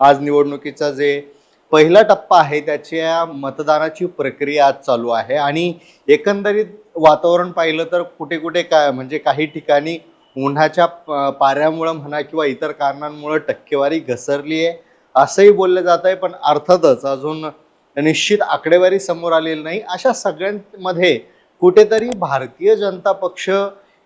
आज निवडणुकीचा जे पहिला टप्पा आहे त्याच्या मतदानाची प्रक्रिया आज चालू आहे. आणि एकंदरीत वातावरण पाहिलं तर कुठे कुठे काय म्हणजे काही ठिकाणी उन्हाच्या पाऱ्यामुळं म्हणा किंवा इतर कारणांमुळं टक्केवारी घसरली आहे असंही बोललं जात आहे पण अर्थातच अजून निश्चित आकडेवारी समोर आलेली नाही. अशा सगळ्यांमध्ये कुठेतरी भारतीय जनता पक्ष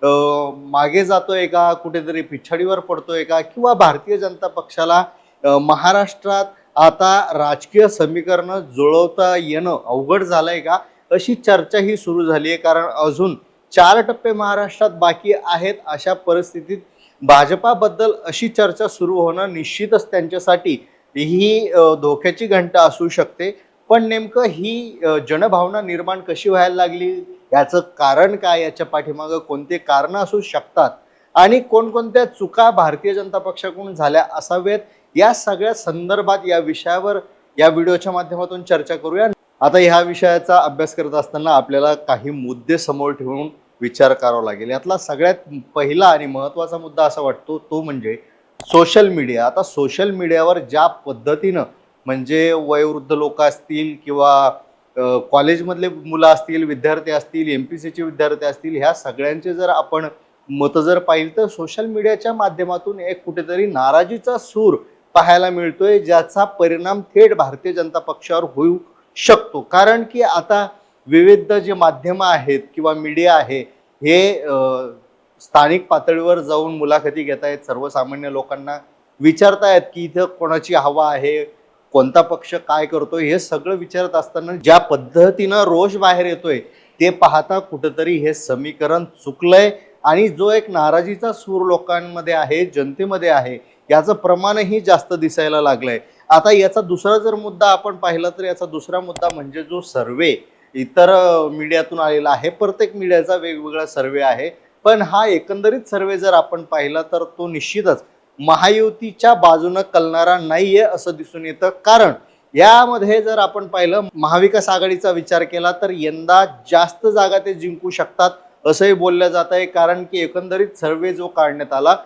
मागे जातोय का? कुठेतरी पिछाडीवर पडतोय का? किंवा भारतीय जनता पक्षाला महाराष्ट्रात आता राजकीय समीकरणं जुळवता येणं अवघड झालंय का? अशी चर्चा ही सुरू झाली आहे कारण अजून चार टप्पे महाराष्ट्रात बाकी आहेत अशा परिस्थितीत भाजपाबद्दल अशी चर्चा सुरू होणं निश्चितच त्यांच्यासाठी ही धोक्याची घंटा असू शकते. पण नेमकं ही जनभावना निर्माण कशी व्हायला लागली? याचं कारण काय? याच्या पाठीमागं कोणते कारणं असू शकतात? आणि कोणकोणत्या चुका भारतीय जनता पक्षाकडून झाल्या असावेत या सगळ्या संदर्भात या विषयावर या व्हिडिओच्या माध्यमातून चर्चा करूया. आता ह्या विषयाचा अभ्यास करत असताना आपल्याला काही मुद्दे समोर ठेवून विचार करावा लागेल. यातला सगळ्यात पहिला आणि महत्त्वाचा मुद्दा असा वाटतो तो म्हणजे सोशल मीडिया आता सोशल मीडियावर ज्या पद्धतीनं म्हणजे वयोवृद्ध लोक असतील किंवा कॉलेजमधले मुलं असतील विद्यार्थी असतील एम पी सीचे विद्यार्थी असतील ह्या सगळ्यांचे जर आपण मतं जर पाहिली तर सोशल मीडियाच्या माध्यमातून एक कुठेतरी नाराजीचा सूर पाहायला मिळतोय ज्याचा परिणाम थेट भारतीय जनता पक्षावर होऊ शकतो. कारण की आता विविध जे माध्यमं आहेत किंवा मीडिया आहे हे स्थानिक पातळीवर जाऊन मुलाखती घेत आहेत. सर्वसामान्य लोकांना विचारतायत की इथं कोणाची हवा आहे कोणता पक्ष काय करतो हे सगळं विचारत असताना ज्या पद्धतीनं रोष बाहेर येतोय ते पाहता कुठंतरी हे समीकरण चुकलंय. आणि जो एक नाराजीचा सूर लोकांमध्ये आहे जनतेमध्ये आहे याचं प्रमाणही जास्त दिसायला लागलंय. आता याचा दुसरा जर मुद्दा आपण पाहिला तर याचा दुसरा मुद्दा म्हणजे जो सर्वे इतर मीडियातून आलेला आहे प्रत्येक मीडियाचा वेगवेगळा सर्वे आहे. पण हा एकंदरीत सर्वे जर आपण पाहिला तर तो निश्चितच महायुतीच्या बाजूनं कलणारा नाहीये असं दिसून येतं. कारण यामध्ये जर आपण पाहिलं महाविकास आघाडीचा विचार केला तर यंदा जास्त जागा ते जिंकू शकतात असंही बोललं जात आहे कारण की एकंदरीत सर्वे जो काढण्यात आला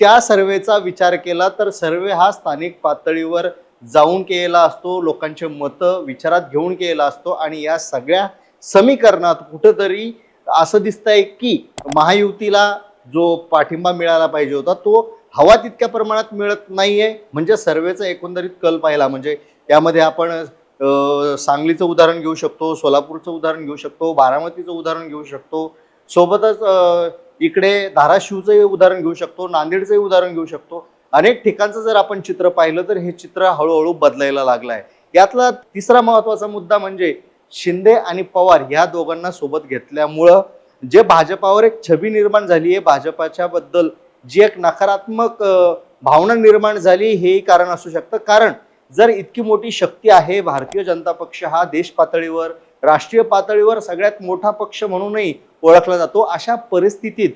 त्या सर्वेचा विचार केला तर सर्वे हा स्थानिक पातळीवर जाऊन केलेला असतो लोकांचे मतं विचारात घेऊन केलेला असतो आणि या सगळ्या समीकरणात कुठंतरी असं दिसतंय की महायुतीला जो पाठिंबा मिळाला पाहिजे होता तो हवा तितक्या प्रमाणात मिळत नाहीये. म्हणजे सर्वेचा एकंदरीत कल पाहिला. म्हणजे यामध्ये आपण सांगलीचं उदाहरण घेऊ शकतो सोलापूरचं उदाहरण घेऊ शकतो बारामतीचं उदाहरण घेऊ शकतो. सोबतच इकडे धाराशिवचंही उदाहरण घेऊ शकतो नांदेडचंही उदाहरण घेऊ शकतो. अनेक ठिकाणचं जर आपण चित्र पाहिलं तर हे चित्र हळूहळू बदलायला लागलं आहे यातला तिसरा महत्त्वाचा मुद्दा म्हणजे शिंदे आणि पवार या दोघांना सोबत घेतल्यामुळं जे भाजपावर एक छबी निर्माण झाली आहे भाजपाच्या बद्दल जी एक नकारात्मक भावना निर्माण झाली हेही कारण असू शकतं. कारण जर इतकी मोठी शक्ती आहे भारतीय जनता पक्ष हा देश पातळीवर राष्ट्रीय पातळीवर सगळ्यात मोठा पक्ष म्हणूनही ओळखला जातो. अशा परिस्थितीत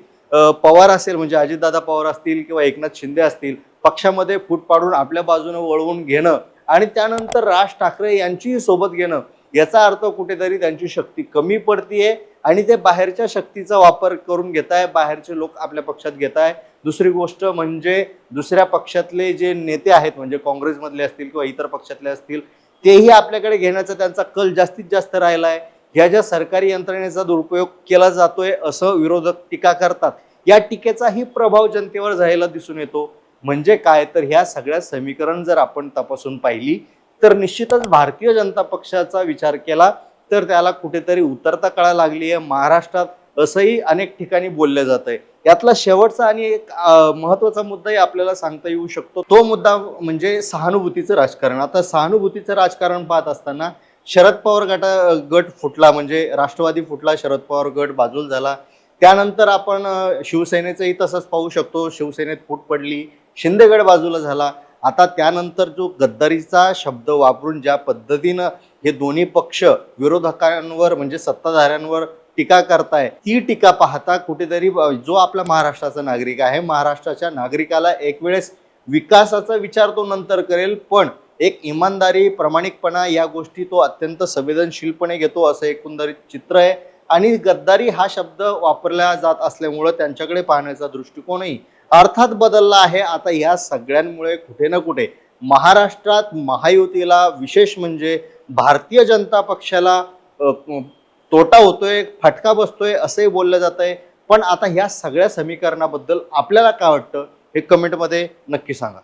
पवार असेल म्हणजे अजितदादा पवार असतील किंवा एकनाथ शिंदे असतील पक्षामध्ये फूट पाडून आपल्या बाजूने वळवून घेणं आणि त्यानंतर राज ठाकरे यांचीही सोबत घेणं याचा अर्थ कुठेतरी त्यांची शक्ती कमी पडतीये आणि ते बाहेरच्या शक्तीचा वापर करून घेत आहे बाहेरचे लोक आपल्या पक्षात घेत आहे दुसरी गोष्ट म्हणजे दुसऱ्या पक्षातले जे नेते आहेत म्हणजे काँग्रेसमधले असतील किंवा इतर पक्षातले असतील तेही आपल्याकडे घेण्याचा त्यांचा कल जास्तीत जास्त राहिला आहे ह्या ज्या सरकारी यंत्रणेचा दुरुपयोग केला जातोय असं विरोधक टीका करतात. या टीकेचाही प्रभाव जनतेवर झालेला दिसून येतो. म्हणजे काय? तर ह्या सगळ्या समीकरण जर आपण तपासून पाहिली तर निश्चितच भारतीय जनता पक्षाचा विचार केला तर त्याला कुठेतरी उतरता कळा लागली आहे महाराष्ट्रात असंही अनेक ठिकाणी बोललं जात आहे यातला शेवटचा आणि एक महत्त्वाचा महत्त्वाचा मुद्दाही आपल्याला सांगता येऊ शकतो. तो मुद्दा म्हणजे सहानुभूतीचं राजकारण. आता सहानुभूतीचं राजकारण पाहत असताना शरद पवार गटा गट फुटला म्हणजे राष्ट्रवादी फुटला शरद पवार गट बाजूल झाला. त्यानंतर आपण शिवसेनेचंही तसंच पाहू शकतो. शिवसेनेत फूट पडली शिंदेगड बाजूला झाला. आता त्यानंतर जो गद्दारीचा शब्द वापरून ज्या पद्धतीनं हे दोन्ही पक्ष विरोधकांवर म्हणजे सत्ताधाऱ्यांवर टीका करताय ती टीका पाहता कुठेतरी जो आपला महाराष्ट्राचा नागरिक आहे महाराष्ट्राच्या नागरिकाला एक वेळेस विकासाचा विचार तो नंतर करेल पण एक इमानदारी प्रामाणिकपणा या गोष्टी तो अत्यंत संवेदनशीलपणे घेतो असं एकंदरीत चित्र आहे. आणि गद्दारी हा शब्द वापरला जात असल्यामुळं त्यांच्याकडे पाहण्याचा दृष्टिकोनही अर्थात बदलला आहे. आता या सगळ्यांमुळे कुठे ना कुठे महाराष्ट्रात महायुतीला विशेष म्हणजे भारतीय जनता पक्षाला तोटा होतोय फटका बसतोय असंही बोललं जात आहे पण आता ह्या सगळ्या समीकरणाबद्दल आपल्याला काय वाटतं हे कमेंटमध्ये नक्की सांगा.